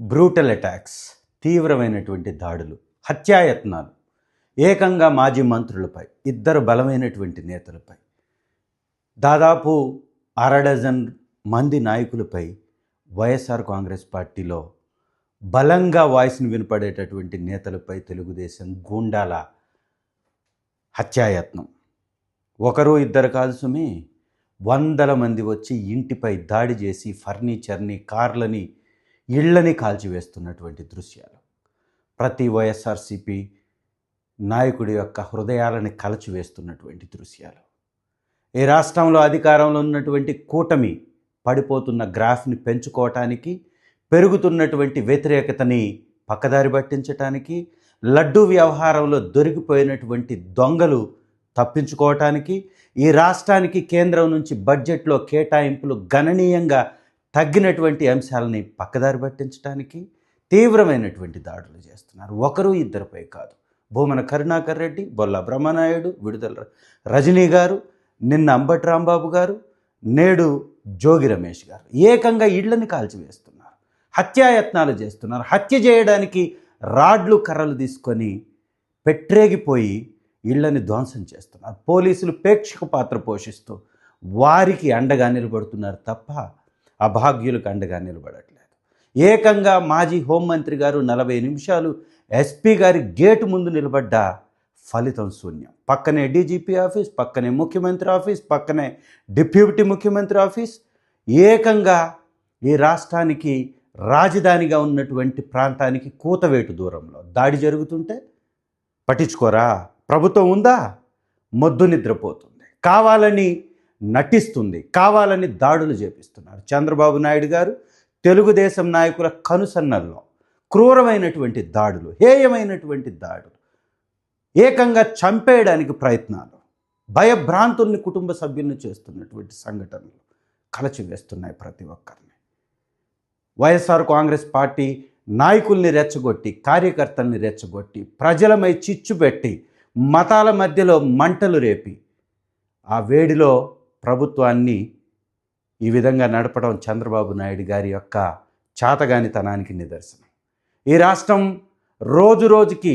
Brutal attacks తీవ్రమైనటువంటి దాడులు హత్యాయత్నాలు ఏకంగా మాజీ మంత్రులపై ఇద్దరు బలమైనటువంటి నేతలపై దాదాపు అర డజన్ మంది నాయకులపై వైఎస్ఆర్ కాంగ్రెస్ పార్టీలో బలంగా వాయిస్ని వినపడేటటువంటి నేతలపై తెలుగుదేశం గూండాల హత్యాయత్నం. ఒకరు ఇద్దరు కాదు సుమి వందల మంది వచ్చి ఇంటిపై దాడి చేసి ఫర్నిచర్ని కార్లని ఇళ్ళని కాల్చివేస్తున్నటువంటి దృశ్యాలు. ప్రతి వైఎస్ఆర్సిపి నాయకుడి యొక్క హృదయాలని కలచివేస్తున్నటువంటి దృశ్యాలు. ఈ రాష్ట్రంలో అధికారంలో ఉన్నటువంటి కూటమి పడిపోతున్న గ్రాఫ్ని పెంచుకోవటానికి పెరుగుతున్నటువంటి వ్యతిరేకతని పక్కదారి పట్టించటానికి లడ్డూ వ్యవహారంలో దొరికిపోయినటువంటి దొంగలు తప్పించుకోవటానికి ఈ రాష్ట్రానికి కేంద్రం నుంచి బడ్జెట్లో కేటాయింపులు గణనీయంగా తగ్గినటువంటి అంశాలని పక్కదారి పట్టించడానికి తీవ్రమైనటువంటి దాడులు చేస్తున్నారు. ఒకరు ఇద్దరిపై కాదు. భూమన కరుణాకర్ రెడ్డి బొల్ల బ్రహ్మనాయుడు విడుదల రజనీ గారు నిన్న అంబటి రాంబాబు గారు నేడు జోగి రమేష్ గారు ఏకంగా ఇళ్ళని కాల్చివేస్తున్నారు. హత్యాయత్నాలు చేస్తున్నారు. హత్య చేయడానికి రాడ్లు కర్రలు తీసుకొని పెట్టరేగిపోయి ఇళ్ళని ధ్వంసం చేస్తున్నారు. పోలీసులు ప్రేక్షక పాత్ర పోషిస్తూ వారికి అండగా నిలబడుతున్నారు తప్ప అభాగ్యులకు అండగా నిలబడట్లేదు. ఏకంగా మాజీ హోంమంత్రి గారు నలభై నిమిషాలు ఎస్పీ గారి గేటు ముందు నిలబడ్డ ఫలితం శూన్యం. పక్కనే డీజీపీ ఆఫీస్ పక్కనే ముఖ్యమంత్రి ఆఫీస్ పక్కనే డిప్యూటీ ముఖ్యమంత్రి ఆఫీస్. ఏకంగా ఈ రాష్ట్రానికి రాజధానిగా ఉన్నటువంటి ప్రాంతానికి కూతవేటు దూరంలో దాడి జరుగుతుంటే పట్టించుకోరా? ప్రభుత్వం ఉందా? మొద్దు నిద్రపోతుంది. కావాలని నటిస్తుంది కావాలని దాడులు చేపిస్తున్నారు. చంద్రబాబు నాయుడు గారు తెలుగుదేశం నాయకుల కనుసన్నల్లో క్రూరమైనటువంటి దాడులు హేయమైనటువంటి దాడులు ఏకంగా చంపేయడానికి ప్రయత్నాలు భయభ్రాంతుల్ని కుటుంబ సభ్యుల్ని చేస్తున్నటువంటి సంఘటనలు కలచివేస్తున్నాయి ప్రతి ఒక్కరిని. వైఎస్ఆర్ కాంగ్రెస్ పార్టీ నాయకుల్ని రెచ్చగొట్టి కార్యకర్తల్ని రెచ్చగొట్టి ప్రజలమై చిచ్చు పెట్టి మతాల మధ్యలో మంటలు రేపి ఆ వేడిలో ప్రభుత్వాన్ని ఈ విధంగా నడపడం చంద్రబాబు నాయుడు గారి యొక్క చాతగానితనానికి నిదర్శనం. ఈ రాష్ట్రం రోజు రోజుకి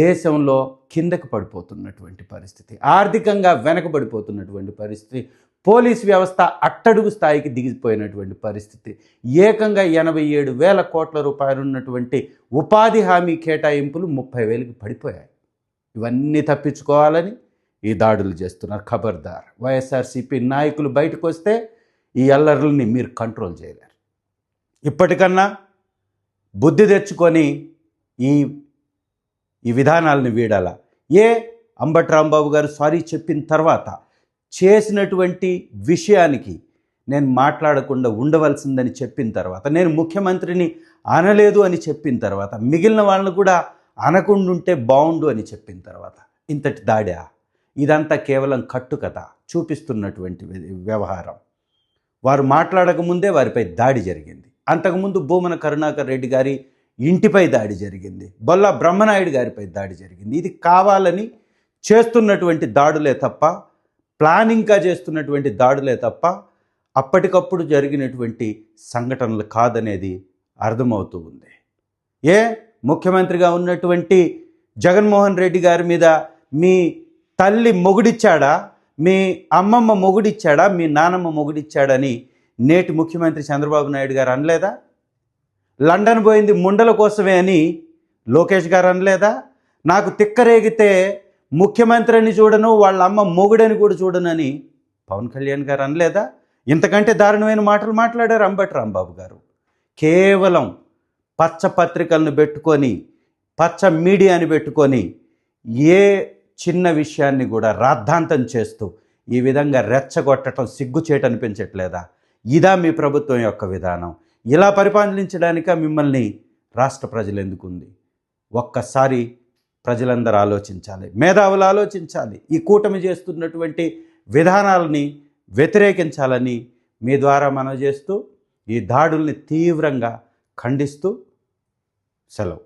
దేశంలో కిందకు పడిపోతున్నటువంటి పరిస్థితి ఆర్థికంగా వెనకబడిపోతున్నటువంటి పరిస్థితి పోలీస్ వ్యవస్థ అట్టడుగు స్థాయికి దిగిపోయినటువంటి పరిస్థితి ఏకంగా ఎనభై ఏడు వేల కోట్ల రూపాయలు ఉన్నటువంటి ఉపాధి హామీ కేటాయింపులు ముప్పై వేలకు పడిపోయాయి. ఇవన్నీ తప్పించుకోవాలని ఈ దాడులు చేస్తున్నారు ఖబర్దార్. వైఎస్ఆర్సీపీ నాయకులు బయటకు వస్తే ఈ అల్లర్లని మీరు కంట్రోల్ చేయలేరు. ఇప్పటికన్నా బుద్ధి తెచ్చుకొని ఈ ఈ విధానాలను వీడాల? ఏ అంబట్రాంబాబు గారు సారీ చెప్పిన తర్వాత చేసినటువంటి విషయానికి నేను మాట్లాడకుండా ఉండవలసిందని చెప్పిన తర్వాత నేను ముఖ్యమంత్రిని అనలేదు అని చెప్పిన తర్వాత మిగిలిన వాళ్ళని కూడా అనకుండుంటే బాగుండు అని చెప్పిన తర్వాత ఇంతటి దాడా? ఇదంతా కేవలం కట్టుకథ చూపిస్తున్నటువంటి వ్యవహారం. వారు మాట్లాడకముందే వారిపై దాడి జరిగింది. అంతకుముందు భూమన కరుణాకర్ రెడ్డి గారి ఇంటిపై దాడి జరిగింది. బొల్ల బ్రహ్మనాయుడు గారిపై దాడి జరిగింది. ఇది కావాలని చేస్తున్నటువంటి దాడులే తప్ప ప్లానింగ్గా చేస్తున్నటువంటి దాడులే తప్ప అప్పటికప్పుడు జరిగినటువంటి సంఘటనలు కాదనేది అర్థమవుతూ ఉంది. ఏ? ముఖ్యమంత్రిగా ఉన్నటువంటి జగన్మోహన్ రెడ్డి గారి మీద మీ తల్లి మొగుడిచ్చాడా? మీ అమ్మమ్మ మొగుడిచ్చాడా? మీ నానమ్మ మొగుడిచ్చాడని నేటి ముఖ్యమంత్రి చంద్రబాబు నాయుడు గారు అనలేదా? లండన్ పోయింది ముండల కోసమే అని లోకేష్ గారు అనలేదా? నాకు తిక్కరేగితే ముఖ్యమంత్రిని చూడను వాళ్ళ అమ్మ మొగుడని కూడా చూడనని పవన్ కళ్యాణ్ గారు అనలేదా? ఇంతకంటే దారుణమైన మాటలు మాట్లాడారు అంబటి రాంబాబు గారు. కేవలం పచ్చ పత్రికలను పెట్టుకొని పచ్చ మీడియాని పెట్టుకొని ఏ చిన్న విషయాన్ని కూడా రాద్ధాంతం చేస్తూ ఈ విధంగా రెచ్చగొట్టడం సిగ్గుచేటు అనిపించట్లేదా ఇదా మీ ప్రభుత్వం యొక్క విధానం. ఇలా పరిపాలించడానిక మిమ్మల్ని రాష్ట్ర ప్రజలు ఎందుకుంది ఒక్కసారి ప్రజలందరూ ఆలోచించాలి. మేధావులు ఆలోచించాలి. ఈ కూటమి చేస్తున్నటువంటి విధానాలని వ్యతిరేకించాలని మీ ద్వారా మనం చేస్తూ ఈ దాడుల్ని తీవ్రంగా ఖండిస్తూ సెలవు.